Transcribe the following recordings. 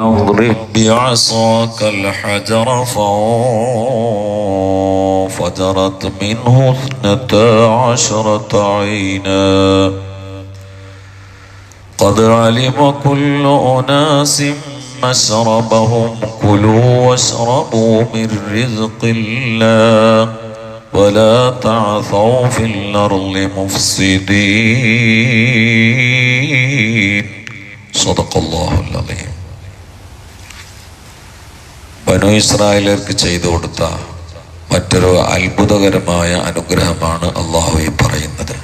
اضرب بعصاك الحجر فانفجرت منه اثنتا عشرة عينا. قد علم كل أناس مشربهم كلوا واشربوا من رزق الله. ولا تعثوا في الأرض مفسدين. صدق الله العظيم. ബനു ഇസ്രായേലർക്ക് ചെയ്തു കൊടുത്ത മറ്റൊരു അത്ഭുതകരമായ അനുഗ്രഹമാണ് അള്ളാഹു ഈ പറയുന്നത്.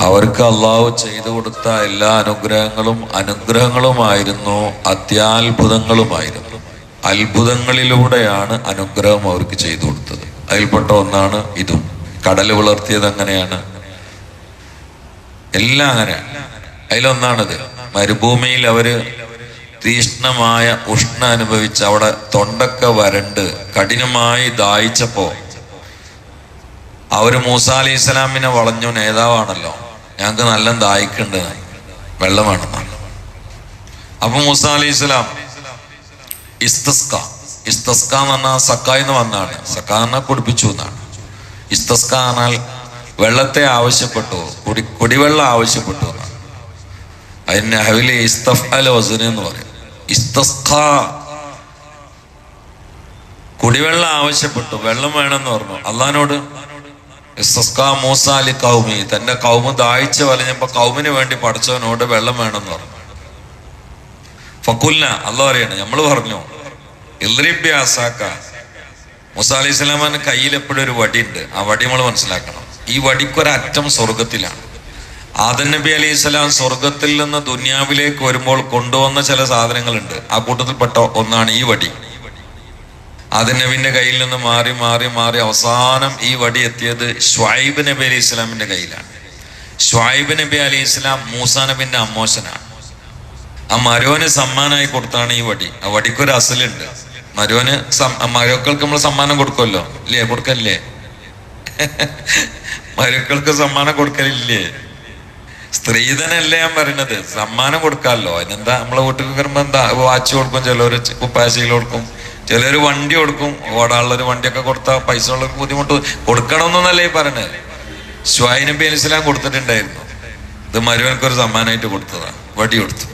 അവർക്ക് അള്ളാഹു ചെയ്തു കൊടുത്ത എല്ലാ അനുഗ്രഹങ്ങളും അനുഗ്രഹങ്ങളുമായിരുന്നു അത്യാത്ഭുതങ്ങളുമായിരുന്നു. അത്ഭുതങ്ങളിലൂടെയാണ് അനുഗ്രഹം അവർക്ക് ചെയ്തു കൊടുത്തത്. അതിൽപ്പെട്ട ഒന്നാണ് ഇതും. കടൽ വളർത്തിയത് അങ്ങനെയാണ്. എല്ലാം അങ്ങനെയാണ്. അതിലൊന്നാണിത്. മരുഭൂമിയിൽ അവർ തീഷ്ണമായ ഉഷ്ണ അനുഭവിച്ച് അവിടെ തൊണ്ടൊക്കെ വരണ്ട് കഠിനമായി ദാഹിച്ചപ്പോ അവർ മൂസ അലി ഇസ്ലാമിനെ വളഞ്ഞു നേതാവാണല്ലോ ഞങ്ങൾക്ക് നല്ല ദാഹിക്കുണ്ട് വെള്ളം വേണമെന്നാണ് അപ്പൊ മൂസ അലി ഇസ്ലാം ഇസ്തസ്ക ഇസ്തസ്ക എന്ന് പറഞ്ഞാൽ സക്ക എന്ന് വന്നാണ് സക്ക എന്ന് കുടിപ്പിച്ചു എന്നാണ്. ഇസ്തസ്ക എന്നാൽ വെള്ളത്തെ ആവശ്യപ്പെട്ടു കുടി കുടിവെള്ളം ആവശ്യപ്പെട്ടു എന്നാണ്. അതിന് ഹവിലെ ഇസ്തഫ് അൽ എന്ന് പറയും. കുടിവെള്ളം ആവശ്യപ്പെട്ടു. വെള്ളം വേണമെന്ന് പറഞ്ഞു. അള്ളഹാനോട് മൂസാലി മൂസ കൗമി തന്റെ കൗമ ദാഹിച്ച് വലഞ്ഞപ്പോ കൗമിന് വേണ്ടി പഠിച്ചവനോട് വെള്ളം വേണമെന്ന് പറഞ്ഞു. ഫക്കുല്ല അല്ല പറയാണ് നമ്മൾ പറഞ്ഞു ഇൽറിബ്യാസാക്ക മൂസ അലി സ്വലാമിന്റെ കയ്യിൽ എപ്പോഴും ഒരു വടിയുണ്ട് ആ വടി നമ്മൾ മനസ്സിലാക്കണം. ഈ വടിക്കൊരറ്റം സ്വർഗത്തിലാണ് ആദൻ നബി അലൈഹി സ്വലാം സ്വർഗത്തിൽ നിന്ന് ദുന്യാവിലേക്ക് വരുമ്പോൾ കൊണ്ടുവന്ന ചില സാധനങ്ങളുണ്ട്. ആ കൂട്ടത്തിൽപ്പെട്ട ഒന്നാണ് ഈ വടി. ആദൻ നബിന്റെ കയ്യിൽ നിന്ന് മാറി മാറി മാറി അവസാനം ഈ വടി എത്തിയത് ഷ്വായിബ് നബി അലൈഹി ഇസ്ലാമിന്റെ കയ്യിലാണ്. ഷ്വായിബ് നബി അലൈഹി ഇസ്ലാം മൂസാ നബിന്റെ അമ്മോശനാണ്. ആ മരോന് സമ്മാനമായി കൊടുത്താണ് ഈ വടി. ആ വടിക്കൊരു അസലുണ്ട്. മരോന് മരോക്കൾക്ക് നമ്മൾ സമ്മാനം കൊടുക്കുമല്ലോ? ഇല്ലേ? കൊടുക്കല്ലേ മരുക്കൾക്ക് സമ്മാനം കൊടുക്കലില്ലേ? സ്ത്രീധനല്ലേ ഞാൻ പറയണത്. സമ്മാനം കൊടുക്കാമല്ലോ. അതിനെന്താ നമ്മളെ വീട്ടിൽ വരുമ്പോ എന്താ? വാച്ച് കൊടുക്കും ചിലർ കുപ്പാശയിൽ കൊടുക്കും ചിലർ വണ്ടി കൊടുക്കും. ഓടാനുള്ളൊരു വണ്ടിയൊക്കെ കൊടുത്താൽ പൈസ ഉള്ളവർക്ക് ബുദ്ധിമുട്ട് കൊടുക്കണമെന്നല്ലേ ഈ പറയണത്. ഷ്വായി പേനിസിലാം കൊടുത്തിട്ടുണ്ടായിരുന്നു. ഇത് മരുവനക്കൊരു സമ്മാനമായിട്ട് കൊടുത്തതാ. വടി കൊടുത്തു.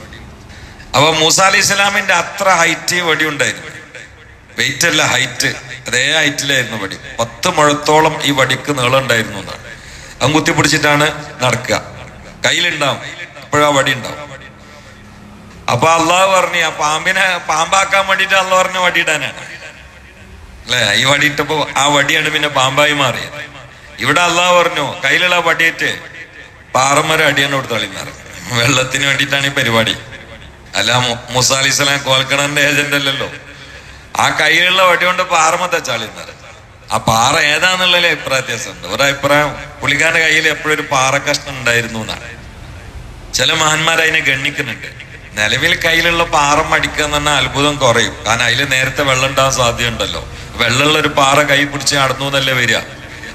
അപ്പൊ മൂസ അലി ഇസ്ലാമിന്റെ അത്ര ഹൈറ്റ് വടി ഉണ്ടായിരുന്നു. വെയിറ്റ് അല്ല ഹൈറ്റ് അതേ ഹൈറ്റിലായിരുന്നു വടി. പത്ത് മുഴത്തോളം ഈ വടിക്ക് നീളം ഉണ്ടായിരുന്നു എന്നാണ് അത് കുത്തിപ്പിടിച്ചിട്ടാണ് നടക്കുക. കയ്യിലുണ്ടാവും. ആ വടി ഉണ്ടാവും അപ്പൊ അള്ളാഹ് പറഞ്ഞു ആ പാമ്പിനെ പാമ്പാക്കാൻ വേണ്ടിട്ട് അള്ളാഹ് പറഞ്ഞ വടിയിടാനാണ് അല്ലെ? ഈ വടിയിട്ടപ്പോ ആ വടിയാണ് പിന്നെ പാമ്പായി മാറിയത്. ഇവിടെ അള്ളാഹ് പറഞ്ഞു കയ്യിലുള്ള വടിയേറ്റ് പാറമര അടിയാണ് കൊടുത്തളിന്നാറ് വെള്ളത്തിന് വേണ്ടിയിട്ടാണ് ഈ പരിപാടി. അല്ല മുസാലിസ്ലാം കോൽക്കണന്റെ ഏജന്റ് അല്ലല്ലോ. ആ കയ്യിലുള്ള വടി കൊണ്ട് പാറമ തച്ചാളിന്നാറ് ആ പാറ ഏതാന്നുള്ളതിലെ അഭിപ്രായത്യാസമുണ്ട് ഒരഭിപ്രായം പുള്ളിക്കാരന്റെ കയ്യിൽ എപ്പോഴും ഒരു പാറ കഷ്ണം ഉണ്ടായിരുന്നു എന്നാണ്. ചില മഹാന്മാർ അതിനെ ഗണ്ണിക്കുന്നുണ്ട്. നിലവിൽ കയ്യിലുള്ള പാറ മടിക്കുക എന്ന് പറഞ്ഞാൽ അത്ഭുതം കുറയും. കാരണം അതിൽ നേരത്തെ വെള്ളം ഉണ്ടാകാൻ സാധ്യതയുണ്ടല്ലോ. വെള്ളമുള്ള ഒരു പാറ കൈ പിടിച്ച് നടന്നു എന്നല്ലേ വരിക?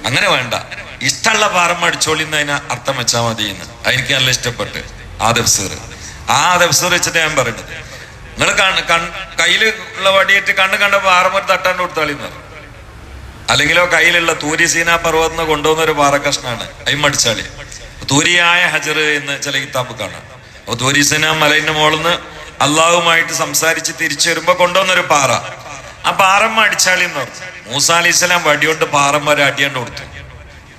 അങ്ങനെ വേണ്ട. ഇഷ്ടമുള്ള പാറ മടിച്ചോളി എന്ന് അതിനെ അർത്ഥം വെച്ചാൽ മതി എന്ന്. അതെനിക്ക് നല്ല ഇഷ്ടപ്പെട്ട്. ആ ദിവസം ആ ദിവസം വെച്ചിട്ട് ഞാൻ പറയുന്നത്. നിങ്ങൾ കണ്ണ് കൺ കയ്യിൽ ഉള്ള വടിയേറ്റ് കണ്ണ് കണ്ട പാറമൊരു തട്ടാണ്ട് കൊടുത്താളിന്ന് പറഞ്ഞു അല്ലെങ്കിലോ കയ്യിലുള്ള തൂരി സീന പർവതം കൊണ്ടുവന്ന ഒരു പാറക്കഷ്ണാണ്. കഷ്ണാണ് മടിച്ചാളി. തൂരിയായ ഹജർ എന്ന് ചില കിതാബ് കാണാം. അപ്പൊ തൂരി സീന മലയിന്റെ മുകളിന്ന് അള്ളാഹുമായിട്ട് സംസാരിച്ച് തിരിച്ചു വരുമ്പോ കൊണ്ടുവന്ന ഒരു പാറ. ആ പാറമ്മ അടിച്ചാളി എന്ന് പറഞ്ഞു. മൂസ അലി ഇസ്ലാം വടികൊണ്ട് പാറമ്മ ഒരു അടിയാണ്ട് കൊടുത്തു.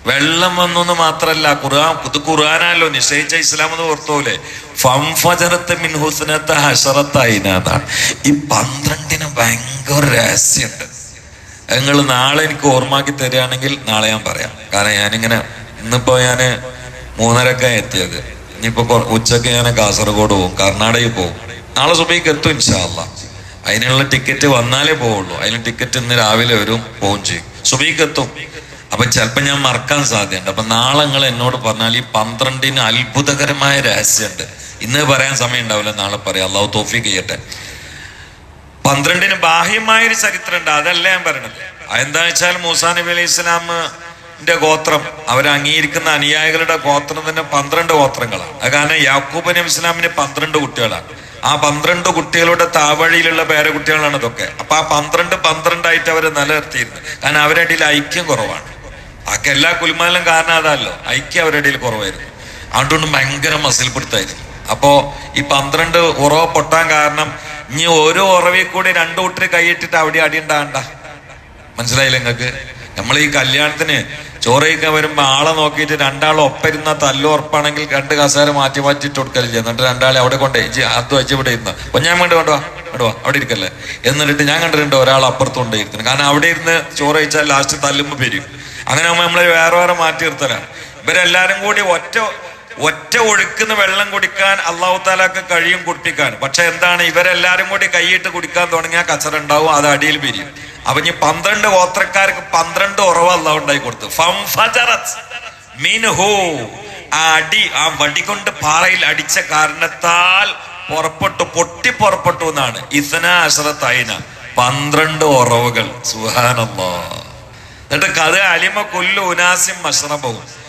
വെള്ളം വന്നു എന്ന് മാത്രല്ല ഖുർആൻ ഇത് ഖുർആാനല്ലോ നിശ്ചയിച്ച ഇസ്ലാം എന്ന് ഓർത്തോലെ ഫംഫജറത്ത് മിൻ ഹുസ്നത്ത് ഹഷറത്തായിനാണ് ഈ പന്ത്രണ്ടിന് ഭയങ്കര രഹസ്യമുണ്ട്. നിങ്ങൾ നാളെ എനിക്ക് ഓർമ്മാക്കി തരികയാണെങ്കിൽ നാളെ ഞാൻ പറയാം. കാരണം ഞാനിങ്ങനെ ഇന്നിപ്പോ ഞാൻ മൂന്നരക്ക എത്തിയത്. ഇനിയിപ്പോ ഉച്ചയ്ക്ക് ഞാൻ കാസർഗോഡ് പോകും കർണാടകയിൽ പോകും. നാളെ സുബൈക്ക് എത്തും ഇൻഷാല്ല അതിനുള്ള ടിക്കറ്റ് വന്നാലേ പോവുള്ളൂ. അതിന് ടിക്കറ്റ് ഇന്ന് രാവിലെ വരും പോവും ചെയ്യും. സുബൈക്ക് എത്തും. അപ്പൊ ചിലപ്പോ ഞാൻ മറക്കാൻ സാധ്യതയുണ്ട്. അപ്പൊ നാളെ നിങ്ങൾ എന്നോട് പറഞ്ഞാൽ ഈ പന്ത്രണ്ടിന് അത്ഭുതകരമായ രഹസ്യമുണ്ട് ഇന്ന് പറയാൻ സമയം ഉണ്ടാവില്ല നാളെ പറയാം. അള്ളാഹു തോഫിക്ക് ചെയ്യട്ടെ. പന്ത്രണ്ടിന് ബാഹ്യമായ ഒരു ചരിത്രം ഉണ്ട്. അതല്ല ഞാൻ പറയണത്. എന്താ വെച്ചാൽ മൂസാ നബി അലൈഹി ഇസ്ലാമിന്റെ ഗോത്രം അവർ അംഗീകരിക്കുന്ന അനുയായികളുടെ ഗോത്രം തന്നെ പന്ത്രണ്ട് ഗോത്രങ്ങളാണ്. അത് കാരണം യാക്കൂബ് നബി ഇസ്ലാമിന് പന്ത്രണ്ട് കുട്ടികളാണ്. ആ പന്ത്രണ്ട് കുട്ടികളുടെ താവഴിയിലുള്ള പേരക്കുട്ടികളാണ് ഇതൊക്കെ. അപ്പൊ ആ പന്ത്രണ്ട് പന്ത്രണ്ടായിട്ട് അവരെ നിലനിർത്തിയിരുന്നു. കാരണം അവരുടെ ഇടയിൽ ഐക്യം കുറവാണ്. ആക്കെ എല്ലാ കുലുമാലും കാരണം അതല്ലോ. ഐക്യം അവരുടെ ഇടയിൽ കുറവായിരുന്നു. അതുകൊണ്ട് ഭയങ്കര മസിൽ പിടുത്തായിരുന്നു അപ്പോ ഈ പന്ത്രണ്ട് ഉറവ പൊട്ടാൻ കാരണം ഇനി ഓരോ ഉറവിൽ കൂടി രണ്ടു കൂട്ടർ കൈയിട്ടിട്ട് അവിടെ അടി ഉണ്ടാകണ്ട. മനസ്സിലായില്ല നിങ്ങൾക്ക് നമ്മൾ ഈ കല്യാണത്തിന് ചോറ് കഴിക്കാൻ ആളെ നോക്കിയിട്ട് രണ്ടാൾ ഒപ്പരുന്ന തല്ലുറപ്പാണെങ്കിൽ രണ്ട് കസേര മാറ്റി മാറ്റി ഇട്ട് കൊടുക്കലില്ല. എന്നിട്ട് രണ്ടാളെ അവിടെ കൊണ്ടേ അത് വെച്ച് ഇവിടെ ഇരുന്ന അപ്പൊ ഞാൻ വേണ്ട വേണ്ടോ വേണ്ടോ അവിടെ ഇരിക്കല്ലേ? എന്നിട്ട് ഞാൻ കണ്ടിട്ടുണ്ട് ഒരാൾ അപ്പുറത്ത് കൊണ്ടേ ഇരിക്കുന്നു കാരണം അവിടെ ഇരുന്ന് ചോറ് കഴിച്ചാൽ ലാസ്റ്റ് തല്ലുമ്പോ പെരും അങ്ങനെ ആകുമ്പോൾ നമ്മൾ വേറെ വേറെ മാറ്റി നിർത്തലാണ്. ഇവരെല്ലാരും കൂടി ഒറ്റ ഒറ്റ ഒഴുക്കുന്ന വെള്ളം കുടിക്കാൻ അള്ളാഹു താലാക്ക് കഴിയും കുടിപ്പിക്കാൻ പക്ഷെ എന്താണ് ഇവരെല്ലാരും കൂടി കൈയിട്ട് കുടിക്കാൻ തുടങ്ങിയാൽ കച്ചറ ഉണ്ടാവും അത് അടിയിൽ പിരിയും. അപ്പൊ ഇനി പന്ത്രണ്ട് ഗോത്രക്കാർക്ക് പന്ത്രണ്ട് ഉറവ് അള്ളാഹു ഉണ്ടായി കൊടുത്തു. മിൻഹു. ആ അടി ആ വടി കൊണ്ട് പാറയിൽ അടിച്ച കാരണത്താൽ പുറപ്പെട്ടു പൊട്ടി പുറപ്പെട്ടു എന്നാണ്. ഇസന അഷറത്തൈന പന്ത്രണ്ട് ഉറവുകൾ. സുഹാനല്ലാ എന്നിട്ട് കഥ അലിമ കൊല്ലു ഉനാസിം മഷ്റബവും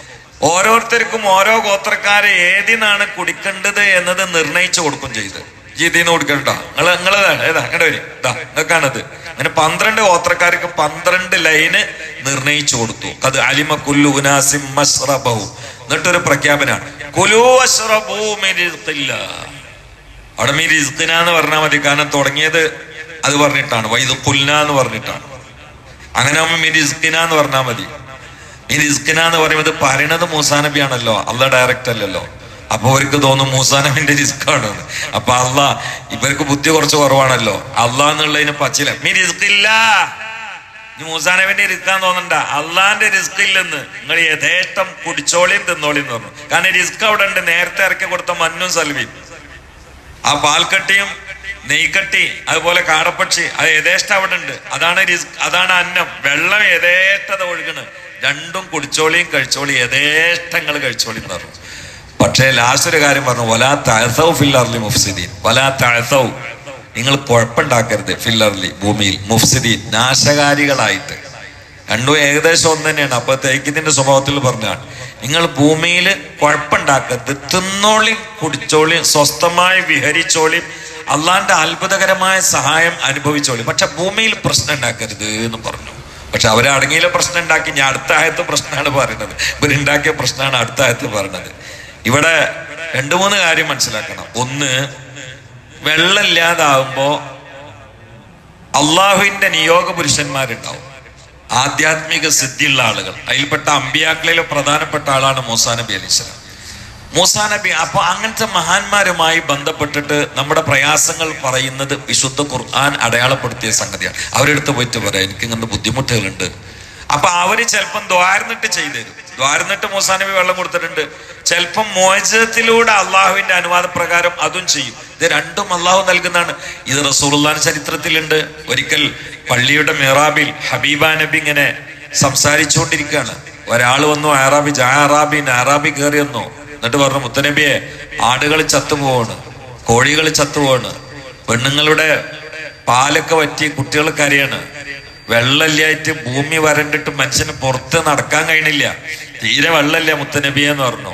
ഓരോരുത്തർക്കും ഓരോ ഗോത്രക്കാരെ ഏതിനാണ് കുടിക്കേണ്ടത് എന്നത് നിർണയിച്ചു കൊടുക്കും ചെയ്ത്. ജീതിന്ന് കൊടുക്കണ്ട നിങ്ങൾ നിങ്ങൾ ഏതാ അങ്ങനെ വരും. ഇതാ നിങ്ങൾക്കാണത്. അങ്ങനെ പന്ത്രണ്ട് ഗോത്രക്കാർക്ക് പന്ത്രണ്ട് ലൈന് നിർണയിച്ചു കൊടുത്തു. അത് അലിമ കുല്ലു ഉനാസിം എന്നിട്ടൊരു പ്രഖ്യാപനമാണ്. കുലു എന്ന് പറഞ്ഞാൽ മതി. കാരണം തുടങ്ങിയത് അത് പറഞ്ഞിട്ടാണ്. വൈദ് കുൽന എന്ന് പറഞ്ഞിട്ടാണ്. അങ്ങനെ ആകുമ്പോൾ മീ എന്ന് പറഞ്ഞാൽ മതി. ഈ റിസ്കിന എന്ന് പറയുന്നത് പറയണത് മൂസാ നബി ആണല്ലോ അല്ല ഡയറക്റ്റ് അല്ലല്ലോ. അപ്പൊ അവർക്ക് തോന്നും മൂസാ നബിന്റെ റിസ്ക് ആണ് അപ്പൊ അല്ല ഇവർക്ക് ബുദ്ധി കുറച്ച് കുറവാണല്ലോ. അള്ളാ എന്നുള്ളതിന് പച്ചില മീ റിസ്ക് ഇല്ല മൂസാ നബിന്റെ റിസ്ക്കാൻ തോന്നണ്ട. അള്ളാന്റെ റിസ്ക് ഇല്ലെന്ന് നിങ്ങൾ യഥേഷ്ടം കുടിച്ചോളിയും തിന്നോളിയും പറഞ്ഞു. കാരണം റിസ്ക് അവിടെ ഉണ്ട്. നേരത്തെ ഇറക്കി കൊടുത്ത മഞ്ഞും സൽവിയും ആ പാൽക്കട്ടിയും നെയ്ക്കട്ടി അതുപോലെ കാടപ്പക്ഷി അത് യഥേഷ്ടം അവിടെ ഉണ്ട്. അതാണ് റിസ്ക് അതാണ് അന്നം. വെള്ളം യഥേഷ്ടത ഒഴുകണ്. രണ്ടും കുടിച്ചോളിയും കഴിച്ചോളി യഥേഷ്ടങ്ങൾ കഴിച്ചോളി എന്ന് പറഞ്ഞു. പക്ഷേ ലാസ്റ്റ് ഒരു കാര്യം പറഞ്ഞു വലാ അഴസവ് ഫില്ലർലി മുഫ്സിദീൻ. വലാ അഴസവ് നിങ്ങൾ കുഴപ്പമുണ്ടാക്കരുത് ഫില്ലർലി ഭൂമിയിൽ മുഫ്സിദീൻ നാശകാരികളായിട്ട്. രണ്ടും ഏകദേശം ഒന്ന് തന്നെയാണ്. അപ്പൊ തേക്കിന്റെ സ്വഭാവത്തിൽ പറഞ്ഞാണ് നിങ്ങൾ ഭൂമിയിൽ കുഴപ്പമുണ്ടാക്കരുത് തിന്നോളി കുടിച്ചോളി സ്വസ്ഥമായി വിഹരിച്ചോളി അള്ളാന്റെ അത്ഭുതകരമായ സഹായം അനുഭവിച്ചോളി പക്ഷെ ഭൂമിയിൽ പ്രശ്നം ഉണ്ടാക്കരുത് എന്ന് പറഞ്ഞു. പക്ഷെ അവരടങ്ങിയിലെ പ്രശ്നം ഉണ്ടാക്കി ഞാൻ അടുത്ത ആയത്ത് പ്രശ്നമാണ് പറയുന്നത്. ഇവരുണ്ടാക്കിയ പ്രശ്നമാണ് അടുത്ത ആയത്ത് പറയുന്നത്. ഇവിടെ രണ്ടു മൂന്ന് കാര്യം മനസ്സിലാക്കണം. ഒന്ന് വെള്ളമില്ലാതാവുമ്പോ അള്ളാഹുവിന്റെ നിയോഗ പുരുഷന്മാരുണ്ടാവും ആധ്യാത്മിക സിദ്ധിയുള്ള ആളുകൾ. അതിൽപ്പെട്ട അമ്പിയാക്കളിലെ പ്രധാനപ്പെട്ട ആളാണ് മൂസാ നബി അലിസ്ലാം മൂസാ നബി അപ്പൊ അങ്ങനത്തെ മഹാന്മാരുമായി ബന്ധപ്പെട്ടിട്ട് നമ്മുടെ പ്രയാസങ്ങൾ പറയുന്നത് വിശുദ്ധ ഖുർആൻ അടയാളപ്പെടുത്തിയ സംഗതിയാണ്. അവരെടുത്ത് പോയിട്ട് പറയാം എനിക്ക് ഇങ്ങനത്തെ ബുദ്ധിമുട്ടുകളുണ്ട്. അപ്പൊ അവർ ചിലപ്പം ദ്വാരന്നിട്ട് ചെയ്തുതരും ദ്വാരന്നിട്ട് മൂസാ നബി വെള്ളം കൊടുത്തിട്ടുണ്ട്. ചിലപ്പം മോചനത്തിലൂടെ അള്ളാഹുവിന്റെ അനുവാദപ്രകാരം അതും ചെയ്യും. ഇത് രണ്ടും അള്ളാഹു നൽകുന്നതാണ്. ഇത് റസൂലുള്ളാൻ ചരിത്രത്തിലുണ്ട്. ഒരിക്കൽ പള്ളിയുടെ മെഹറാബിൽ ഹബീബ നബി ഇങ്ങനെ സംസാരിച്ചുകൊണ്ടിരിക്കുകയാണ്. ഒരാൾ വന്നു ആറാബി ജാ അറാബി ആറാബി കയറി വന്നു? എന്നിട്ട് പറഞ്ഞു മുത്തനബിയെ ആടുകൾ ചത്തുപോവാണ് കോഴികൾ ചത്തുപോവാണ് പെണ്ണുങ്ങളുടെ പാലൊക്കെ വറ്റി കുട്ടികൾ കരയാണ് വെള്ളമില്ലായിട്ട് ഭൂമി വരണ്ടിട്ട് മനുഷ്യന് പുറത്ത് നടക്കാൻ കഴിഞ്ഞില്ല തീരെ വെള്ളമില്ല മുത്തനബിയെ എന്ന് പറഞ്ഞു.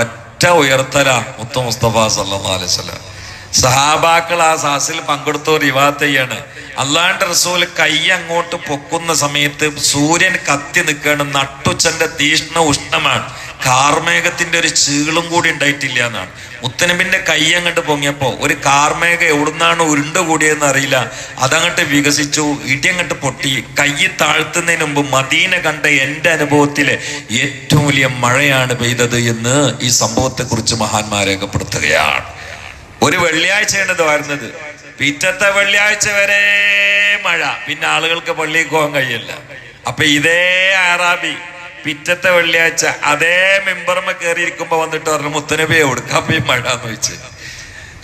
ഒറ്റ ഉയർത്തല മുത്ത മുസ്തഫ വസല്ലം. സഹാബാക്കൾ ആ സാസിൽ പങ്കെടുത്ത റിവാത്ത് ചെയ്യാണ്. അല്ലാണ്ട് റസൂൽ കൈ അങ്ങോട്ട് പൊക്കുന്ന സമയത്ത് സൂര്യൻ കത്തി നിൽക്കുകയാണ് നട്ടുച്ചന്റെ തീഷ്ണ ഉഷ്ണമാണ്. കാർമേഘത്തിന്റെ ഒരു ചീളും കൂടി ഉണ്ടായിട്ടില്ല എന്നാണ്. മുത്തനബിന്റെ കൈ അങ്ങോട്ട് പൊങ്ങിയപ്പോ ഒരു കാർമേഘ എവിടുന്നാണ് ഉരുണ്ട കൂടിയെന്ന് അറിയില്ല. അതങ്ങോട്ട് വികസിച്ചു ഇടിയങ്ങോട്ട് പൊട്ടി. കൈ താഴ്ത്തുന്നതിന് മുമ്പ് മദീന കണ്ട എന്റെ അനുഭവത്തിലെ ഏറ്റവും വലിയ മഴയാണ് പെയ്തത് എന്ന് ഈ സംഭവത്തെ കുറിച്ച് മഹാന്മാർ രേഖപ്പെടുത്തുകയാണ്. ഒരു വെള്ളിയാഴ്ചയാണ് ഇത് വരുന്നത്. പിറ്റത്തെ വെള്ളിയാഴ്ച വരെ മഴ. പിന്നെ ആളുകൾക്ക് പള്ളിയിൽ പോകാൻ കഴിയില്ല. അപ്പൊ ഇതേ ആറാബി പിറ്റത്തെ വെള്ളിയാഴ്ച അതേ മെമ്പർമ കയറിയിരിക്കുമ്പോ വന്നിട്ട് പറഞ്ഞു മുത്തനബിയെ കൊടുക്കാൻ പോയി മഴ? എന്ന് വെച്ച്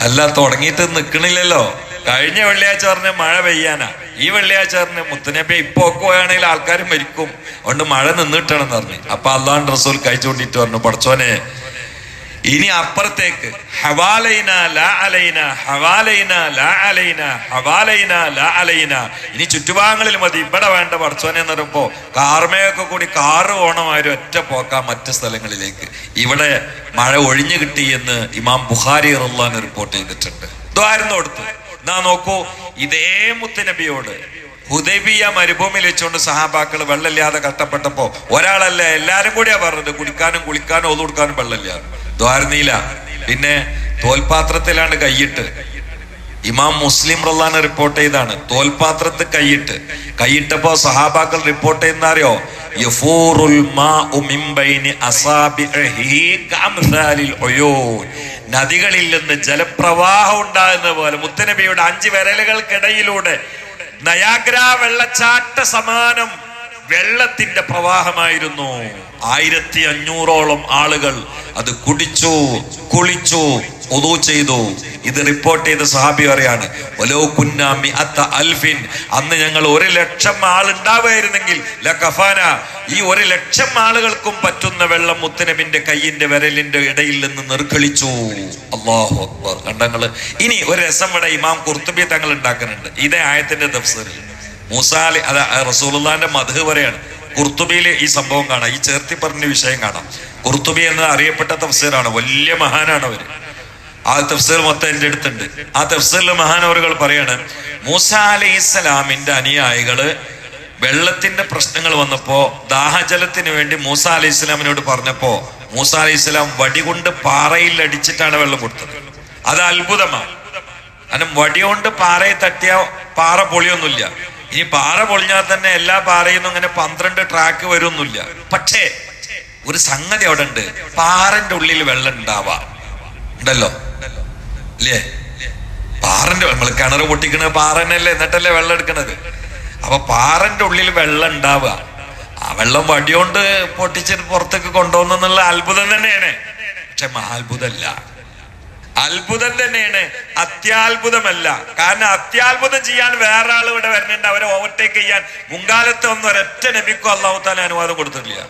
അല്ല തുടങ്ങിയിട്ട് നിക്കണില്ലല്ലോ. കഴിഞ്ഞ വെള്ളിയാഴ്ച പറഞ്ഞ മഴ പെയ്യാനാ. ഈ വെള്ളിയാഴ്ച പറഞ്ഞ മുത്തനബി ഇപ്പൊ ഒക്കെ പോയാണെങ്കിൽ ആൾക്കാർ മരിക്കും. അതുകൊണ്ട് മഴ നിന്നിട്ടാണെന്ന് പറഞ്ഞു. അപ്പൊ അള്ളാഹ് റസൂൽ കഴിച്ചുകൊണ്ടിട്ട് പറഞ്ഞു പഠിച്ചോനെ ഇനി അപ്പുറത്തേക്ക്. ഹവാലൈന ലാ ഹവാലൈന ലാ ഹവാലൈന ലാ ഇനി ചുറ്റുഭാഗങ്ങളിൽ മതി. ഇവിടെ വേണ്ട പടച്ചോനെ എന്ന് പറയുമ്പോ കാർമയൊക്കെ കൂടി കാറ് ഓണമായൊരു ഒറ്റ പോക്കാം മറ്റ് സ്ഥലങ്ങളിലേക്ക്. ഇവിടെ മഴ ഒഴിഞ്ഞു കിട്ടി എന്ന് ഇമാം ബുഖാരി റഹ്ലാൻ റിപ്പോർട്ട് ചെയ്തിട്ടുണ്ട്. ഇതായിരുന്നു കൊടുത്ത് എന്നാ നോക്കൂ ഇതേ മുത്തനബിയോട് ഹുദൈബിയ മരുഭൂമിയിൽ വെച്ചുകൊണ്ട് സഹാബാക്കൾ വെള്ളമില്ലാതെ കഷ്ടപ്പെട്ടപ്പോ ഒരാളല്ല എല്ലാരും കൂടിയാ പറഞ്ഞത്. കുടിക്കാനും കുളിക്കാനും ഒതു കൊടുക്കാനും വെള്ളമില്ല ദ്വാരനീല പിന്നെ തോൽപാത്രത്തിലാണ് കൈയിട്ട്. ഇമാം മുസ്ലിം റല്ലാൻ റിപ്പോർട്ട് ചെയ്താണ്. തോൽപാത്രത്ത് കൈയിട്ട്. കൈയിട്ടപ്പോ സഹാബാക്കൾ റിപ്പോർട്ട് ചെയ്യുന്ന അറിയോ യഫൂറുൽ മാഉ മിൻ ബൈനി അസാബിഇഹി കഅംസാലിൽ ഉയൂൻ. നദികളിൽ നിന്ന് ജലപ്രവാഹം ഉണ്ടാകുന്ന പോലെ മുത്തനബിയുടെ അഞ്ച് വിരലുകൾക്കിടയിലൂടെ നയാഗ്ര വെള്ളച്ചാട്ട സമാനം വെള്ളത്തിന്റെ പ്രവാഹമായിരുന്നു. ആയിരത്തി അഞ്ഞൂറോളം ആളുകൾ അത് കുടിച്ചു കുളിച്ചു ഒതു ചെയ്തു. ഇത് റിപ്പോർട്ട് ചെയ്ത സഹാബി പറയാണ് "വലൗ കുന്നാ മിഅത്ത അൽഫിൻ. അന്ന് ഞങ്ങൾ ഒരു ലക്ഷം ആളുണ്ടാവുമായിരുന്നെങ്കിൽ ലഖഫാന ഈ ഒരു ലക്ഷം ആളുകൾക്കും പറ്റുന്ന വെള്ളം മുത്തനബിന്റെ കയ്യിന്റെ വിരലിന്റെ ഇടയിൽ നിന്ന് നിർക്കളിച്ചു അള്ളാഹു അക്ബർ. കണ്ടങ്ങൾ ഇനി ഒരു രസം ഇവിടെ ഇമാം കുർത്തുബി തങ്ങൾ ഉണ്ടാക്കുന്നുണ്ട്. ഇതേ ആയത്തിന്റെ തഫ്സീറിൽ. മൂസാലി അത് റസൂലുള്ളാന്റെ മധു വരെയാണ് കുർത്തുബിയിലെ ഈ സംഭവം കാണാം. ഈ ചേർത്തി പറഞ്ഞ വിഷയം കാണാം. കുർത്തുബി എന്ന അറിയപ്പെട്ട തഫ്സീറാണ്. വലിയ മഹാനാണ് അവർ. ആ തഫ്സീർ മൊത്തം എന്റെ അടുത്തുണ്ട്. ആ തഫ്സീറിലെ മഹാനവറുകൾ പറയാണ് മൂസ അലൈഹി അനുയായികൾ വെള്ളത്തിന്റെ പ്രശ്നങ്ങൾ വന്നപ്പോ ദാഹജലത്തിന് വേണ്ടി മൂസ അലൈഹി ഇസ്ലാമിനോട് പറഞ്ഞപ്പോ മൂസ അലൈഹി ഇസ്ലാം വടികൊണ്ട് പാറയിൽ അടിച്ചിട്ടാണ് വെള്ളം കൊടുത്തത്. അത് അത്ഭുതമാണ്. കാരണം വടികൊണ്ട് പാറയെ തട്ടിയ പാറ പൊളിയൊന്നുമില്ല. ഇനി പാറ പൊളിഞ്ഞാൽ തന്നെ എല്ലാ പാറയിലും അങ്ങനെ പന്ത്രണ്ട് ട്രാക്ക് വരുമൊന്നുമില്ല പക്ഷേ ഒരു സംഗതി അവിടെ ഉണ്ട് പാറന്റെ ഉള്ളിൽ വെള്ളം ഉണ്ടാവാം. ഉണ്ടല്ലോ? അല്ലേ പാറന്റെ നമ്മൾ കിണർ പൊട്ടിക്കണത് പാറനല്ലേ എന്നിട്ടല്ലേ വെള്ളം എടുക്കണത്? അപ്പൊ പാറന്റെ ഉള്ളിൽ വെള്ളം ഉണ്ടാവുക. ആ വെള്ളം വടിയോണ്ട് പൊട്ടിച്ചിട്ട് പുറത്തേക്ക് കൊണ്ടുപോകുന്നുള്ള അത്ഭുതം തന്നെയാണ്. പക്ഷെ മഹാത്ഭുതമല്ല. അത്ഭുതം തന്നെയാണ്. അത്യാത്ഭുതമല്ല. കാരണം അത്യാത്ഭുതം ചെയ്യാൻ വേറെ ആൾ ഇവിടെ വരുന്നുണ്ട്. അവരെ ഓവർടേക്ക് ചെയ്യാൻ. മുൻകാലത്ത് ഒന്നും ഒരൊറ്റ നബിക്കോ അള്ളാഹു താല അനുവാദം കൊടുത്തിട്ടില്ല.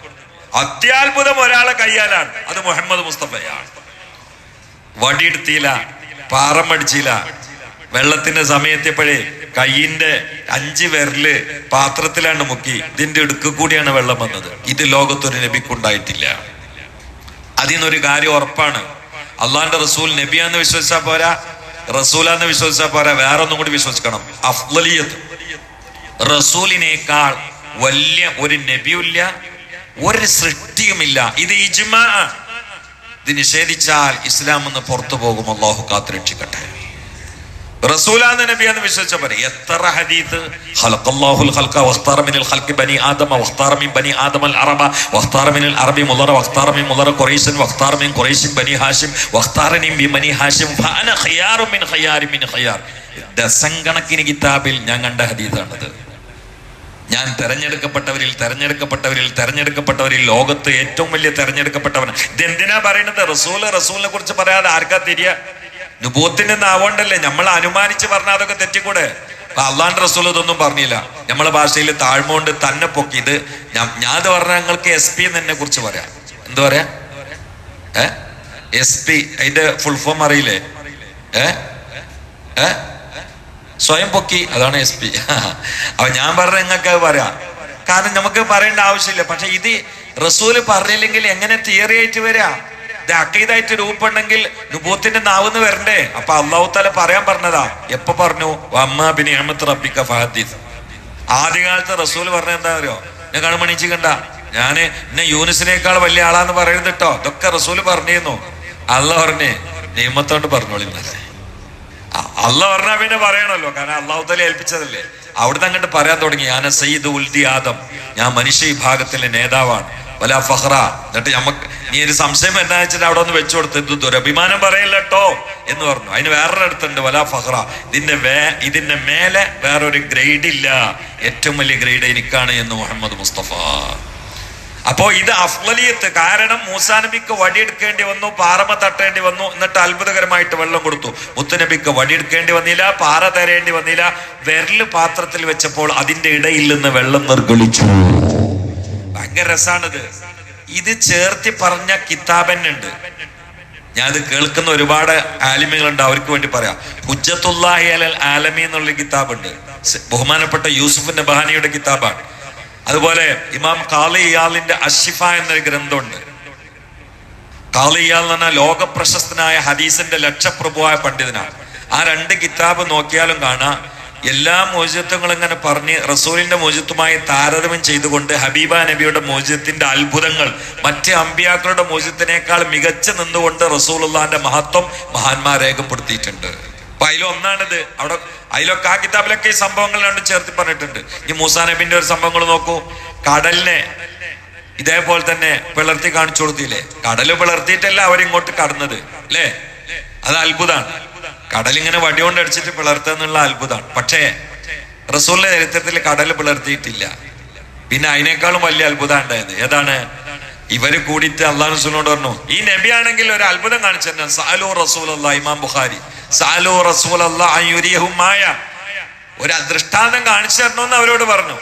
അത്യാത്ഭുതം ഒരാളെ കയ്യാലാണ്. അത് മുഹമ്മദ് മുസ്തഫയാണ്. വടിയെടുത്തില്ല പാറം അടിച്ചില്ല. വെള്ളത്തിന്റെ സമയത്തെപ്പോഴേ കയ്യിന്റെ അഞ്ച് വിരൽ പാത്രത്തിലാണ് മുക്കി. ഇതിന്റെ ഇടുക്ക് കൂടിയാണ് വെള്ളം വന്നത്. ഇത് ലോകത്തൊരു നബിക്കുണ്ടായിട്ടില്ല അതിൽ നിന്നൊരു കാര്യം ഉറപ്പാണ്. അള്ളാന്റെ റസൂൽ നബിയാന്ന് വിശ്വസിച്ചാ പോരാ റസൂലാന്ന് വിശ്വസിച്ചാ പോരാ വേറെ ഒന്നും കൂടി വിശ്വസിക്കണം. അഫ്ലലിയത്ത് റസൂലിനേക്കാൾ വലിയ ഒരു നബിയുമില്ല ഒരു സൃഷ്ടിയുമില്ല. ഇത് ഇജ്മ. ഇത് നിഷേധിച്ചാൽ ഇസ്ലാം എന്ന് പുറത്തു പോകും. അള്ളാഹു കാത്തുരക്ഷിക്കട്ടെ. റസൂലാന്ന് നബി എന്ന് വിശ്വസിച്ച പോലെ എത്ര ഹദീത്ത്? ഖലഖല്ലാഹുൽ ഖൽഖ വഖ്താറ മിനൽ ഖൽഖ ബനി ആദമ വഖ്താറ മിൻ ബനി ആദമ അൽ അറബ വഖ്താറ മിനൽ അറബി മുളറ വഖ്താറ മിൻ മുളറ ഖുറൈശൻ വഖ്താറ മിൻ ഖുറൈശിൻ ബനി ഹാഷിം വഖ്താറനി മിൻ ബനി ഹാഷിം ഫഅന ഖിയാറു മിൻ ഖിയാരി മിൻ ഖിയാർ. ഡസൻ കണക്കിന് കിതാബിൽ ഞാൻ കണ്ട ഹദീത്താണത് ഞാൻ തെരഞ്ഞെടുക്കപ്പെട്ടവരിൽ തെരഞ്ഞെടുക്കപ്പെട്ടവരിൽ തെരഞ്ഞെടുക്കപ്പെട്ടവരിൽ ലോകത്ത് ഏറ്റവും വലിയ തെരഞ്ഞെടുക്കപ്പെട്ടവൻ. ഇതെന്തിനാ പറയുന്നത്? റസൂൽ റസൂലിനെ കുറിച്ച് പറയാതെ ആർക്കാ തിരിയ? നുബൂത്തിന്റെ നാവോണ്ടല്ലേ? നമ്മൾ അനുമാനിച്ച് പറഞ്ഞാൽ അതൊക്കെ തെറ്റിക്കൂടെ? അള്ളാന്റെ റസൂൽ ഇതൊന്നും പറഞ്ഞില്ല. നമ്മളെ ഭാഷയിൽ താഴ്മോണ്ട് തന്നെ പൊക്കി ഇത് ഞാൻ ഇത് പറഞ്ഞ ഞങ്ങൾക്ക് എസ് പി എന്നെ കുറിച്ച് പറയാം. എന്താ പറയാ? ഏ? എസ് പി അതിന്റെ ഫുൾ ഫോം അറിയില്ലേ? ഏ? ഏ? സ്വയം പൊക്കി അതാണ് എസ് പി അപ്പൊ ഞാൻ പറഞ്ഞ നിങ്ങൾക്ക് അത് പറയാം. കാരണം നമുക്ക് പറയേണ്ട ആവശ്യമില്ല. പക്ഷെ ഇത് റസൂൽ പറഞ്ഞില്ലെങ്കിൽ എങ്ങനെ തിയറി ആയിട്ട് വരാ? അക്കീതായിട്ട് രൂപപ്പെടണമെങ്കിൽ നുബൂത്തിന്റെ നാവെന്ന് വരണ്ടേ? അപ്പൊ അള്ളാഹു താല പറയാൻ പറഞ്ഞതാ. എപ്പൊ പറഞ്ഞു? അമ്മ ബിനി അഹമ്മദ് റബ്ബിക്ക ഫഹദീസ് ആദ്യകാലത്ത് റസൂൽ പറഞ്ഞ എന്താ പറയോ ഞാൻ കണമണിച്ച് കണ്ട ഞാൻ എന്നെ യൂനിസിനേക്കാൾ വലിയ ആളാന്ന് പറയരുത് കേട്ടോ ഇതൊക്കെ റസൂൽ പറഞ്ഞിരുന്നു. അല്ല പറഞ്ഞേ നിയമത്തോണ്ട് പറഞ്ഞോളിന്നല്ലേ അല്ല പറഞ്ഞാ പിന്നെ പറയണല്ലോ. കാരണം അള്ളാഹു തല ഏൽപ്പിച്ചതല്ലേ. അവിടുന്ന് അങ്ങോട്ട് പറയാൻ തുടങ്ങി. ഞാൻ സയ്യിദ് ഉൽദി ആദം. ഞാൻ മനുഷ്യ വിഭാഗത്തിലെ നേതാവാണ്. വല ഫഹ്റ എന്നിട്ട് നമുക്ക് നീ ഒരു സംശയം എന്നാ വെച്ചിട്ട് അവിടെ ഒന്ന് വെച്ചു കൊടുത്ത് ഇത് ദുരഭിമാനം പറയില്ല കേട്ടോ എന്ന് പറഞ്ഞു. അതിന് വേറൊരു അടുത്തുണ്ട് വല ഫഹ്റ ഇതിന്റെ വേ ഇതിന്റെ മേലെ വേറൊരു ഗ്രേഡ് ഇല്ല. ഏറ്റവും വലിയ ഗ്രേഡ് എനിക്കാണ് എന്ന് മുഹമ്മദ് മുസ്തഫ. അപ്പോ ഇത് അഫ്ലലിയത്ത് കാരണം മൂസാനബിക്ക് വടിയെടുക്കേണ്ടി വന്നു പാറമ തട്ടേണ്ടി വന്നു എന്നിട്ട് അത്ഭുതകരമായിട്ട് വെള്ളം കൊടുത്തു. മുത്തുനബിക്ക് വടിയെടുക്കേണ്ടി വന്നില്ല പാറ തരേണ്ടി വന്നില്ല. വിരൽ പാത്രത്തിൽ വെച്ചപ്പോൾ അതിന്റെ ഇടയിൽ നിന്ന് വെള്ളം നിർഗളിച്ചു. ഭയങ്കര രസാണിത്. ഇത് ചേർത്തി പറഞ്ഞ കിതാബന്നുണ്ട് ഞാൻ അത് കേൾക്കുന്ന ഒരുപാട് ആലിമികളുണ്ട് അവർക്ക് വേണ്ടി പറയാം. ഹുജ്ജത്തുല്ലാഹി അലൽ ആലമി എന്നുള്ള കിതാബുണ്ട്. ബഹുമാനപ്പെട്ട യൂസുഫ് ബഹാനിയുടെ കിതാബാണ്. അതുപോലെ ഇമാം കാളി ഇയാളിന്റെ അഷിഫ എന്നൊരു ഗ്രന്ഥമുണ്ട്. കാളി ഇയാൾ എന്ന് പറഞ്ഞാൽ ലോക പ്രശസ്തനായ ഹദീസിന്റെ ലക്ഷപ്രഭുവായ പണ്ഡിതനാണ്. ആ രണ്ട് കിതാബ് നോക്കിയാലും കാണാം. എല്ലാ മോചിത്വങ്ങളും ഇങ്ങനെ പറഞ്ഞ് റസൂലിന്റെ മോചിത്വമായി താരതമ്യം ചെയ്തുകൊണ്ട് ഹബീബ നബിയുടെ മോചിത്തിന്റെ അത്ഭുതങ്ങൾ മറ്റ് അമ്പിയാക്കളുടെ മോചിത്തിനേക്കാൾ മികച്ചു നിന്നുകൊണ്ട് റസൂലുള്ളാന്റെ മഹത്വം മഹാന്മാർ രേഖപ്പെടുത്തിയിട്ടുണ്ട്. അപ്പൊ അതിലൊന്നാണിത് അവിടെ അതിലൊക്കെ ആ കിതാബിലൊക്കെ ഈ സംഭവങ്ങൾ രണ്ടും ചേർത്ത് പറഞ്ഞിട്ടുണ്ട്. ഈ മൂസാ നബിന്റെ ഒരു സംഭവങ്ങൾ നോക്കൂ. കടലിനെ ഇതേപോലെ തന്നെ പിളർത്തി കാണിച്ചു കൊടുത്തില്ലേ? കടൽ പിളർത്തിയിട്ടല്ല അവരിങ്ങോട്ട് കടന്നത് അല്ലേ? അത് അത്ഭുതമാണ് കടലിങ്ങനെ വടികൊണ്ട് അടിച്ചിട്ട് പിളർത്തുക എന്നുള്ള അത്ഭുതമാണ്. പക്ഷേ റസൂലിന്റെ ചരിത്രത്തിൽ കടൽ പിളർത്തിയിട്ടില്ല. പിന്നെ അതിനേക്കാളും വലിയ അത്ഭുതം ഉണ്ടായത് ഏതാണ്? ഇവർ കൂടിയിട്ട് അള്ളാഹു റസൂലിനോട് പറഞ്ഞു ഈ നബി ആണെങ്കിൽ ഒരു അത്ഭുതം കാണിച്ചു സാലു റസൂൽ ഇമാം ബുഖാരി. സാലു റസൂൽ മായ. ഒരു അദൃഷ്ടാന്തം കാണിച്ചു തരണമെന്ന് അവരോട് പറഞ്ഞു.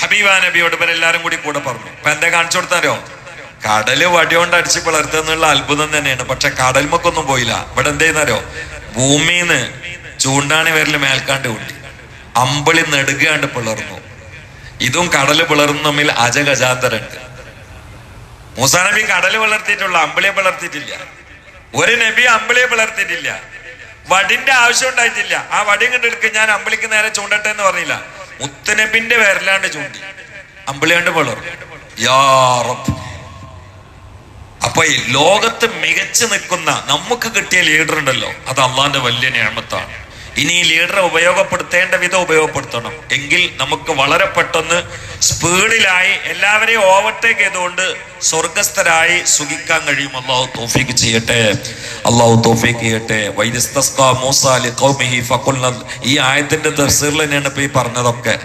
ഹബീബ നബിയോട് ഇവരെല്ലാരും കൂടി കൂടെ പറഞ്ഞു. ഇപ്പൊ എന്താ കാണിച്ചു കൊടുത്താരോ കടൽ വടികൊണ്ട് അടിച്ച് പിളർത്തുന്നുള്ള അത്ഭുതം തന്നെയാണ്. പക്ഷെ കടൽമക്കൊന്നും പോയില്ല. ഇവിടെ എന്ത് ചെയ്യുന്നറിയോ ഭൂമിന്ന് ചൂണ്ടാണി വരൽ മേൽക്കാണ്ട് കൂട്ടി അമ്പിളി നെടുകാണ്ട് പിളർന്നു. ഇതും കടൽ പിളർന്നു തമ്മിൽ അജഗജാന്തരുണ്ട്. മൂസാനബി കടൽ വളർത്തിയിട്ടുള്ള അമ്പിളിയെ വളർത്തിയിട്ടില്ല ഒരു നബി അമ്പിളിയെ വളർത്തിയിട്ടില്ല വടിന്റെ ആവശ്യം ഉണ്ടായിട്ടില്ല. ആ വടി എടുക്കുക ഞാൻ അമ്പിളിക്ക് നേരെ ചൂണ്ടട്ടെ എന്ന് പറഞ്ഞില്ല. മുത്തനബിന്റെ വിരലാണ്ട് ചൂണ്ടി. അമ്പിളിയാണ്ട് പിളർന്നു. യാ റബ്ബ്. അപ്പൊ ഈ ലോകത്ത് മികച്ചു നിൽക്കുന്ന നമുക്ക് കിട്ടിയ ലീഡർ ഉണ്ടല്ലോ. അത് അള്ളാന്റെ വലിയ നിയമത്താണ് ഇനി ഈ ലീഡറെ ഉപയോഗപ്പെടുത്തേണ്ട വിധം ഉപയോഗപ്പെടുത്തണം. എങ്കിൽ നമുക്ക് വളരെ പെട്ടെന്ന് സ്പീഡിലായി എല്ലാവരെയും ഓവർടേക്ക് ചെയ്തുകൊണ്ട് സ്വർഗസ്ഥരായി സുഖിക്കാൻ കഴിയും. അള്ളാഹു തോഫിക്ക് ചെയ്യട്ടെ. അള്ളാഹു തോഫിക്ക് ചെയ്യട്ടെ. ഈ ആയത്തിന്റെ തഫ്സീറിൽ തന്നെയാണ് ഇപ്പൊ ഈ പറഞ്ഞതൊക്കെ.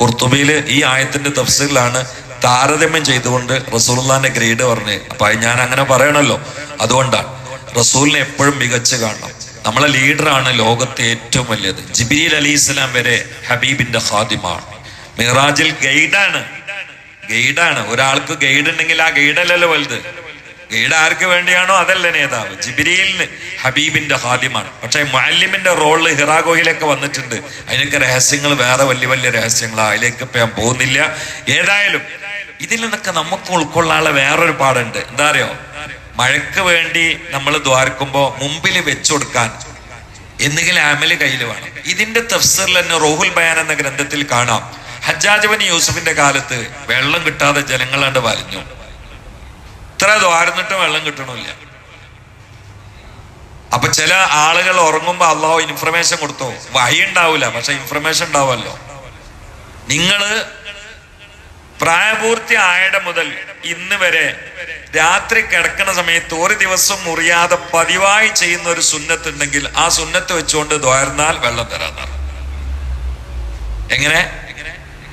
കുർത്തുബിയിൽ ഈ ആയത്തിന്റെ തഫ്സീറിലാണ് താരതമ്യം ചെയ്തുകൊണ്ട് റസൂലിന്റെ ഗ്രേഡ് പറഞ്ഞ്. അപ്പൊ ഞാൻ അങ്ങനെ പറയണല്ലോ. അതുകൊണ്ടാണ് റസൂലിനെ എപ്പോഴും മികച്ച് കാണണം. നമ്മളെ ലീഡറാണ് ലോകത്തെ ഏറ്റവും വലിയത്. ജിബിരിൽ അലി ഇസ്ലാം വരെ ഹബീബിന്റെ ഖാദിമാണ്. മിറാജിൽ ഗൈഡാണ്. ഗൈഡാണ്. ഒരാൾക്ക് ഗൈഡ് ഉണ്ടെങ്കിൽ ആ ഗൈഡല്ലല്ലോ വലുത്. ഗൈഡ് ആർക്ക് വേണ്ടിയാണോ? അതല്ല നേതാവ്. ജിബിരിയിലിന് ഹബീബിന്റെ ഹാദ്യമാണ് പക്ഷെ മാലിമിന്റെ റോളിൽ ഹിറാഗോയിലൊക്കെ വന്നിട്ടുണ്ട്. അതിനൊക്കെ രഹസ്യങ്ങൾ വേറെ വലിയ വലിയ രഹസ്യങ്ങളാ. അതിലേക്ക് ഇപ്പൊ ഞാൻ പോകുന്നില്ല. ഏതായാലും ഇതിൽ നിന്നൊക്കെ നമുക്ക് ഉൾക്കൊള്ളാനുള്ള വേറൊരു പാടുണ്ട്. എന്താ അറിയോ? മഴയ്ക്ക് വേണ്ടി നമ്മൾ ദ്വാരക്കുമ്പോ മുമ്പിൽ വെച്ചുകൊടുക്കാൻ എന്തെങ്കിലും അമൽ കയ്യിൽ വേണം. ഇതിന്റെ തഫ്സറിൽ തന്നെ റോഹുൽ ബയാൻ എന്ന ഗ്രന്ഥത്തിൽ കാണാം. ഹജ്ജാജ് ഹജ്ജാജബൻ യൂസഫിന്റെ കാലത്ത് വെള്ളം കിട്ടാതെ ജനങ്ങളാണ്ട് വലഞ്ഞു. ഇത്ര ദ്വാരന്നിട്ടും വെള്ളം കിട്ടണില്ല. അപ്പൊ ചില ആളുകൾ ഉറങ്ങുമ്പോ അള്ളാഹു ഇൻഫർമേഷൻ കൊടുത്തോ? വഹി ഉണ്ടാവില്ല പക്ഷെ ഇൻഫർമേഷൻ ഉണ്ടാവുമല്ലോ നിങ്ങൾ പ്രായപൂർത്തി ആയിട മുതൽ ഇന്ന് വരെ രാത്രി കിടക്കുന്ന സമയത്ത് ഒരു ദിവസം മുറിയാതെ പതിവായി ചെയ്യുന്ന ഒരു സുന്നത്ത് ഉണ്ടെങ്കിൽ ആ സുന്നത്ത് വെച്ചുകൊണ്ട് ദ്വാരന്നാൽ വെള്ളം തരാന്നാണ്. എങ്ങനെ?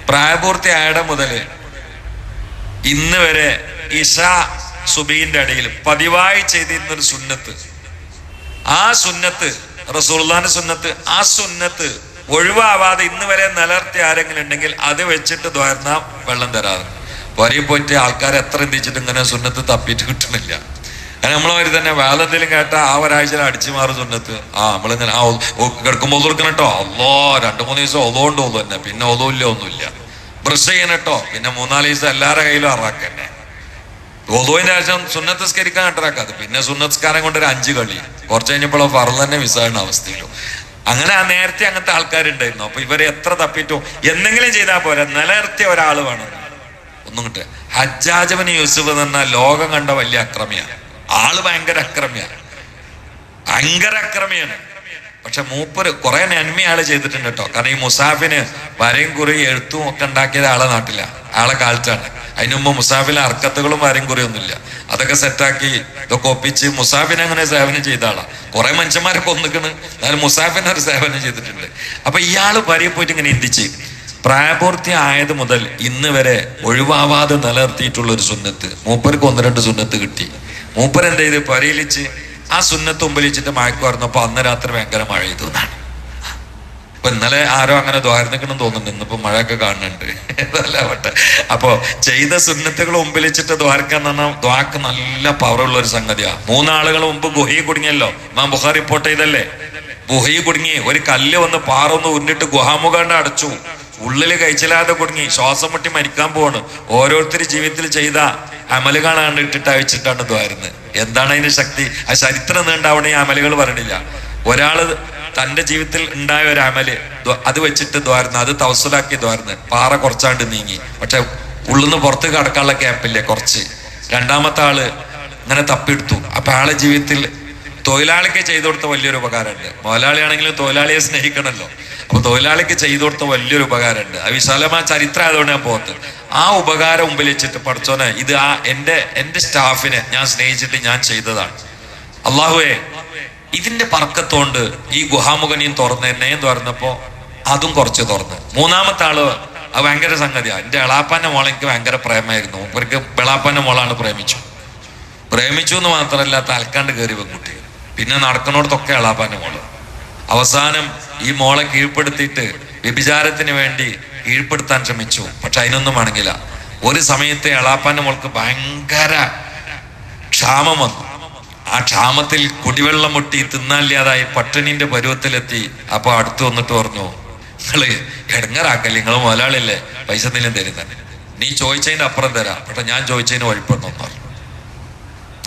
പ്രായപൂർത്തി ആയിട മുതൽ ഇന്ന് വരെ ഇഷ സുബീന്റെ ഇടയിൽ പതിവായി ചെയ്തിരുന്ന ഒരു സുന്നത്ത്. ആ സുന്നത്ത് റസൂൽദാന്റെ സുന്നത്ത് ആ സുന്നത്ത് ഒഴിവാവാതെ ഇന്ന് വരെ നിലർത്തി ആരെങ്കിലും ഉണ്ടെങ്കിൽ അത് വെച്ചിട്ട് ദ്വാരണ വെള്ളം തരാറ്. പുരയിൽ പോയിട്ട് ആൾക്കാർ എത്ര എന്തിച്ചിട്ട് ഇങ്ങനെ സുന്നത്ത് തപ്പിയിട്ട് കിട്ടുന്നില്ല അങ്ങനെ നമ്മളവര് തന്നെ വേദത്തിലും കേട്ട ആ ഒരാഴ്ച അടിച്ചു മാറും സുന്നത്ത്. ആ നമ്മളിങ്ങനെ ആ കിടക്കുമ്പോൾ കൊടുക്കണം കേട്ടോ അല്ലോ രണ്ടു മൂന്ന് ദിവസം ഒതുകൊണ്ട് ഒതു തന്നെ. പിന്നെ ഒതുമില്ല ഒന്നുമില്ല. ബ്രഷ് ചെയ്യണം കേട്ടോ പിന്നെ മൂന്നാൽ ദിവസം എല്ലാവരുടെ കയ്യിലും അറാക്കന്നെ. ഒതുവിന്റെ ആവശ്യം സുന്നത്തസ്കരിക്കാൻ കട്ടറാക്കാത് പിന്നെ സുന്നസ്കാരം കൊണ്ട് ഒരു അഞ്ച് കളി. കുറച്ച് കഴിഞ്ഞപ്പോഴോ ഫറു തന്നെ മിസ്സാകുന്ന അവസ്ഥയിലും. അങ്ങനെ ആ നേരത്തെ അങ്ങനത്തെ ആൾക്കാരുണ്ടായിരുന്നു. അപ്പൊ ഇവരെ എത്ര തപ്പിറ്റോ എന്തെങ്കിലും ചെയ്താൽ പോരാ. നിലനിർത്തിയ ഒരാൾ വേണം. ഒന്നും കിട്ടുക ഹജ്ജാജബൻ യൂസുഫ് എന്ന ലോകം കണ്ട വലിയ അക്രമിയാണ്. ആൾ ഭയങ്കര അക്രമിയാണ്. ഭയങ്കര അക്രമിയാണ്. പക്ഷെ മൂപ്പര് കുറെ നന്മയാൾ ചെയ്തിട്ടുണ്ട് കേട്ടോ. കാരണം ഈ മുസാഫിന് വരയും കുറി എഴുത്തും ഒക്കെ ഉണ്ടാക്കിയത് ആളെ നാട്ടില. ആളെ കാലത്താണ്. അതിന് മുമ്പ് മുസാഫിലെ അർക്കത്തുകളും വരയും കുറിയൊന്നുമില്ല അതൊക്കെ സെറ്റാക്കി ഇതൊക്കെ ഒപ്പിച്ച് മുസാഫിനെ അങ്ങനെ സേവനം ചെയ്ത ആളാ. കുറെ മനുഷ്യന്മാരെ കൊന്നിക്കണ്. എന്നാലും മുസാഫിനെ ഒരു സേവനം ചെയ്തിട്ടുണ്ട്. അപ്പൊ ഇയാൾ വരയെ പോയിട്ട് ഇങ്ങനെ ഇന്തിച്ച് പ്രായപൂർത്തി ആയത് മുതൽ ഇന്ന് വരെ ഒഴിവാവാതെ നിലനിർത്തിയിട്ടുള്ള ഒരു സുന്നത്ത്. മൂപ്പർക്ക് ഒന്ന് രണ്ട് സുന്നത്ത് കിട്ടി. മൂപ്പർ എന്ത് ചെയ്ത്? പരിയിലിച്ച് ആ സുന്നത്ത് ഉമ്പലിച്ചിട്ട് മഴക്ക് പറഞ്ഞപ്പോ അന്ന് രാത്രി ഭയങ്കര മഴ ചെയ്തു എന്നാണ്. ഇപ്പൊ ഇന്നലെ ആരോ അങ്ങനെ ദ്വാരനിക്കണം തോന്നുന്നു ഇന്നിപ്പോ മഴയൊക്കെ കാണുന്നുണ്ട്. അല്ലാവട്ടെ അപ്പൊ അപ്പോ ചെയ്ത സുന്നത്തുകൾ മുമ്പിൽ വെച്ചിട്ട് ദ്വാരക്കാന്ന് പറഞ്ഞാൽ ദ്വാക്ക് നല്ല പവറുള്ള ഒരു സംഗതിയാ. മൂന്നാളുകൾ മുമ്പ് ഗുഹയിൽ കുടുങ്ങിയല്ലോ. ഇമാം ബുഹാർ റിപ്പോർട്ട് ചെയ്തല്ലേ? ഗുഹയിൽ കുടുങ്ങി. ഒരു കല്ല് വന്ന് പാറ ഒന്ന് ഉരുണ്ടിട്ട് ഗുഹാമുഖാണ്ട് അടച്ചു. ഉള്ളിൽ കഴിച്ചില്ലാതെ കുടുങ്ങി. ശ്വാസം മുട്ടി മരിക്കാൻ പോവാണ്. ഓരോരുത്തർ ജീവിതത്തിൽ ചെയ്ത അമലുകളാണ് ഇട്ടിട്ട് അയച്ചിട്ടാണ് ദ്വാരുന്നത് എന്താണ് അതിന്റെ ശക്തി? ആ ചരിത്രം നീണ്ടാവണേ അമലുകൾ പറയണില്ല ഒരാൾ തന്റെ ജീവിതത്തിൽ ഉണ്ടായ ഒരു അമൽ അത് വെച്ചിട്ട് ദ്വാരുന്നു അത് തവസലാക്കി ദ്വാരുന്നു പാറ കുറച്ചാണ്ട് നീങ്ങി. പക്ഷെ ഉള്ളിന്ന് പുറത്ത് കടക്കാനുള്ള ക്യാപ്പില്ലേ കുറച്ച്. രണ്ടാമത്തെ ആൾ ഇങ്ങനെ തപ്പിയെടുത്തു. അപ്പൊ ആളെ ജീവിതത്തിൽ തൊഴിലാളിക്ക് ചെയ്തു കൊടുത്ത വലിയൊരു ഉപകാരമുണ്ട്. മുതലാളിയാണെങ്കിലും തൊഴിലാളിയെ സ്നേഹിക്കണമല്ലോ. അപ്പൊ തൊഴിലാളിക്ക് ചെയ്തു കൊടുത്ത വലിയൊരു ഉപകാരമുണ്ട്. ആ വിശാലമായ ചരിത്രം ആയതുകൊണ്ട് ഞാൻ പോകത്ത് ആ ഉപകാരം മുമ്പിൽ വെച്ചിട്ട് പഠിച്ചോനെ ഇത് ആ എന്റെ എന്റെ സ്റ്റാഫിനെ ഞാൻ സ്നേഹിച്ചിട്ട് ഞാൻ ചെയ്തതാണ്. അള്ളാഹുവേ ഇതിന്റെ പറക്കത്തോണ്ട് ഈ ഗുഹാമുഖനെയും തുറന്ന് എന്നെയും തുറന്നപ്പോ അതും കുറച്ച് തുറന്ന്. മൂന്നാമത്തെ ആൾ അത് ഭയങ്കര സംഗതിയാണ് എന്റെ എളാപ്പാന്റെ മോളെ എനിക്ക് ഭയങ്കര പ്രേമായിരുന്നു ഇവർക്ക് വെളാപ്പാന്റെ മോളാണ് പ്രേമിച്ചു. പ്രേമിച്ചു എന്ന് മാത്രമല്ല തൽക്കാണ്ട് കയറി പെൺകുട്ടി. പിന്നെ നടക്കുന്നിടത്തൊക്കെ എളാപ്പാന്റെ മോൾ. അവസാനം ഈ മോളെ കീഴ്പ്പെടുത്തിയിട്ട് വ്യഭിചാരത്തിന് വേണ്ടി കീഴ്പ്പെടുത്താൻ ശ്രമിച്ചു. പക്ഷെ അതിനൊന്നും വേണമെങ്കില ഒരു സമയത്ത് എളാപ്പാന്റെ മോൾക്ക് ഭയങ്കര ക്ഷാമം വന്നു. ആ ക്ഷാമത്തിൽ കുടിവെള്ളം മുട്ടി തിന്നാല്ലാതായി പട്ടിണിന്റെ പരുവത്തിലെത്തി അപ്പൊ അടുത്ത് വന്നിട്ട് പറഞ്ഞു നിങ്ങൾ ഇടങ്ങറാക്കല്ലേ നിങ്ങൾ മുതലാളില്ലേ പൈസ എന്തെങ്കിലും തരുന്നത് നീ ചോദിച്ചതിന്റെ അപ്പുറം തരാം. പക്ഷെ ഞാൻ ചോദിച്ചതിന് വഴിപ്പെടുന്നു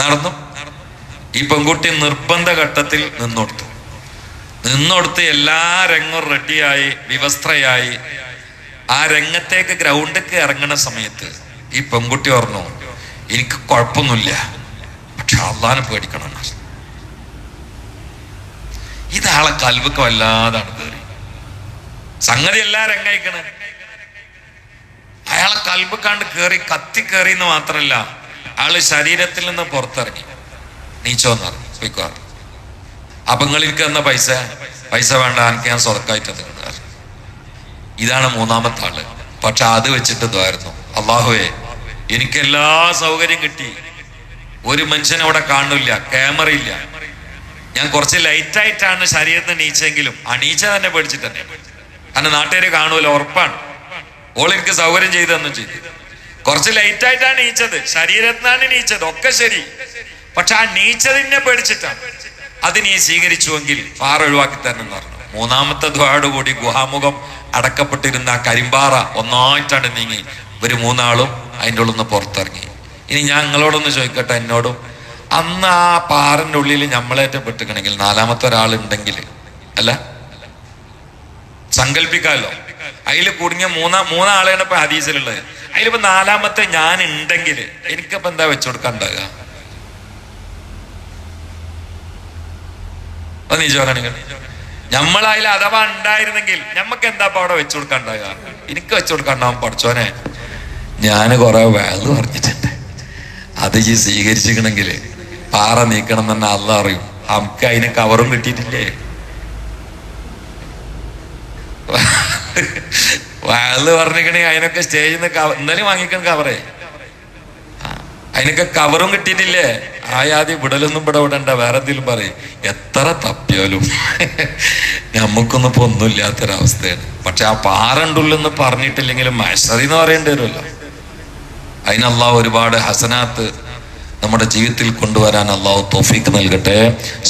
നടന്നു. ഈ പെൺകുട്ടി നിർബന്ധ ഘട്ടത്തിൽ നിന്നൊടുത്തു. നിന്നൊടുത്ത് എല്ലാ രംഗവും റെഡിയായി വിവസ്ത്രയായി. ആ രംഗത്തേക്ക് ഗ്രൗണ്ടിലേക്ക് ഇറങ്ങുന്ന സമയത്ത് ഈ പെൺകുട്ടി പറഞ്ഞു എനിക്ക് കുഴപ്പമൊന്നുമില്ല. പക്ഷെ അള്ളാനെ പേടിക്കണം. ഇതാളെ കൽവക്കം വല്ലാതാണ് കയറി സംഗതി എല്ലാ രംഗയിക്കണ്. അയാളെ കൽബ് കണ്ട് കയറി കത്തി കയറി എന്ന് മാത്രല്ല അയാൾ ശരീരത്തിൽ നിന്ന് പുറത്തിറങ്ങി. നീച്ചോന്ന് പറഞ്ഞു. പോയിക്കോ അപ്പൊ നിങ്ങൾക്ക് പൈസ? പൈസ വേണ്ട എനിക്ക് ഞാൻ സ്വതക്കായിട്ട് ഇതാണ് മൂന്നാമത്തെ ആൾ. പക്ഷെ അത് വെച്ചിട്ട് ഇതായിരുന്നു അള്ളാഹുവേ എനിക്ക് എല്ലാ സൗകര്യം കിട്ടി. ഒരു മനുഷ്യനെ അവിടെ കാണില്ല ക്യാമറ ഇല്ല. ഞാൻ കുറച്ച് ലൈറ്റായിട്ടാണ് ശരീരത്തിന് നീച്ചെങ്കിലും ആ നീച്ച തന്നെ പേടിച്ചിട്ട് തന്നെ. കാരണം നാട്ടുകാർ കാണൂല ഉറപ്പാണ്. ഓൾ എനിക്ക് സൗകര്യം ചെയ്തു തന്നു ചെയ്തു. കുറച്ച് ലൈറ്റായിട്ടാണ് നീച്ചത് ശരീരത്തിനാണ് നീച്ചത് ഒക്കെ ശരി. പക്ഷെ ആ നീച്ചതിനെ പേടിച്ചിട്ടാണ്. അത് നീ സ്വീകരിച്ചുവെങ്കിൽ പാറ ഒഴിവാക്കി തരണം പറഞ്ഞു. മൂന്നാമത്തെ ദ്വാരോടുകൂടി ഗുഹാമുഖം അടക്കപ്പെട്ടിരുന്ന കരിമ്പാറ ഒന്നായിട്ടാണ് നീങ്ങി. ഇവർ മൂന്നാളും അതിന്റെ ഉള്ളിൽ നിന്ന് പുറത്തിറങ്ങി. ഇനി ഞാൻ നിങ്ങളോടൊന്ന് ചോദിക്കട്ടെ എന്നോടും. അന്ന് ആ പാറിന്റെ ഉള്ളിൽ നമ്മളേറ്റ പെട്ടിക്കണമെങ്കിൽ നാലാമത്തെ ഒരാളുണ്ടെങ്കിൽ അല്ല? സങ്കല്പിക്കാമല്ലോ അതിൽ കുടുങ്ങിയ മൂന്നാ മൂന്നാളെയാണ് ഇപ്പൊ ഹദീസിലുള്ളത്. അതിലിപ്പോ നാലാമത്തെ ഞാൻ ഉണ്ടെങ്കിൽ എനിക്കപ്പോ എന്താ വെച്ചു കൊടുക്കണ്ടാകുക അപ്പൊ നീ ചോദിക്കണെങ്കിൽ നമ്മളതിൽ അഥവാ ഉണ്ടായിരുന്നെങ്കിൽ നമ്മക്ക് എന്താ അവിടെ വെച്ചു കൊടുക്കാൻ ഉണ്ടാകാറ് എനിക്ക് വെച്ചു കൊടുക്കാണ്ടാവും പഠിച്ചോനെ. ഞാൻ കുറെ വേൾ പറഞ്ഞിട്ടുണ്ട് അത് ഈ സ്വീകരിച്ചിക്കണമെങ്കിൽ പാറ നീക്കണം എന്ന് തന്നെ അല്ല അറിയും. നമുക്ക് അതിന് കവറും കിട്ടിയിട്ടില്ലേ? വയൽ പറഞ്ഞിക്കണേ അതിനൊക്കെ സ്റ്റേജിൽ നിന്ന് കവ ഇന്നലെ വാങ്ങിക്കണം കവറേ. അതിനൊക്കെ കവറും കിട്ടിയിട്ടില്ലേ? ആയാതി വിടലൊന്നും ഇവിടെ വിടണ്ട വേറെ എന്തെങ്കിലും പറയും. എത്ര തപ്പിയാലും നമുക്കൊന്നും ഇപ്പൊ ഒന്നുമില്ലാത്തൊരവസ്ഥയാണ് പക്ഷെ ആ പാറണ്ടുള്ളെന്ന് പറഞ്ഞിട്ടില്ലെങ്കിലും മഷറി എന്ന് പറയേണ്ടി വരുമല്ലോ. അതിനല്ലാ ഒരുപാട് ഹസനാത്ത് നമ്മുടെ ജീവിതത്തിൽ കൊണ്ടുവരാൻ അള്ളാഹു തോഫീക്ക് നൽകട്ടെ.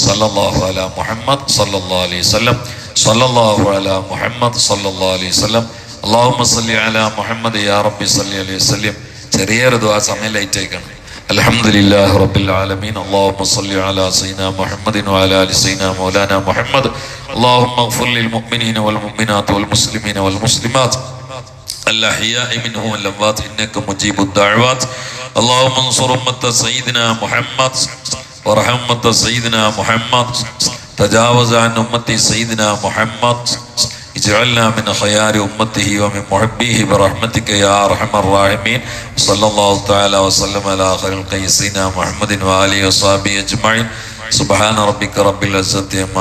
സല്ലല്ലാഹു അല മുഹമ്മദ് സല്ലാ അലൈഹി വസല്ലം. സല്ലല്ലാഹു അല മുഹമ്മദ് സല്ലാ അലൈഹി അല്ലാഹുമ്മ സല്ലി അല മുഹമ്മദ് യാ റബ്ബി സല്ലി അലൈഹി വസല്ലം. ചെറിയൊരു ദുആ സമയം ലൈറ്റ് ആയിക്കണം الحمد لله رب العالمين اللهم صل على سيدنا محمد وعلى آل سيدنا مولانا محمد. اللهم اغفر للمؤمنين والمؤمنات والمسلمين والمسلمات. الأحياء منهم الأموات إنك مجيب الدعوات. اللهم انصر أمة سيدنا محمد وارحم أمة سيدنا محمد. تجاوز عن أمة سيدنا محمد. اجعلنا من خيار أمته ومن محبيه برحمتك يا أرحم الراحمين صلى الله تعالى وسلم على خير القيسين محمد وآله وصحبه أجمعين سبحان ربك رب العزة عما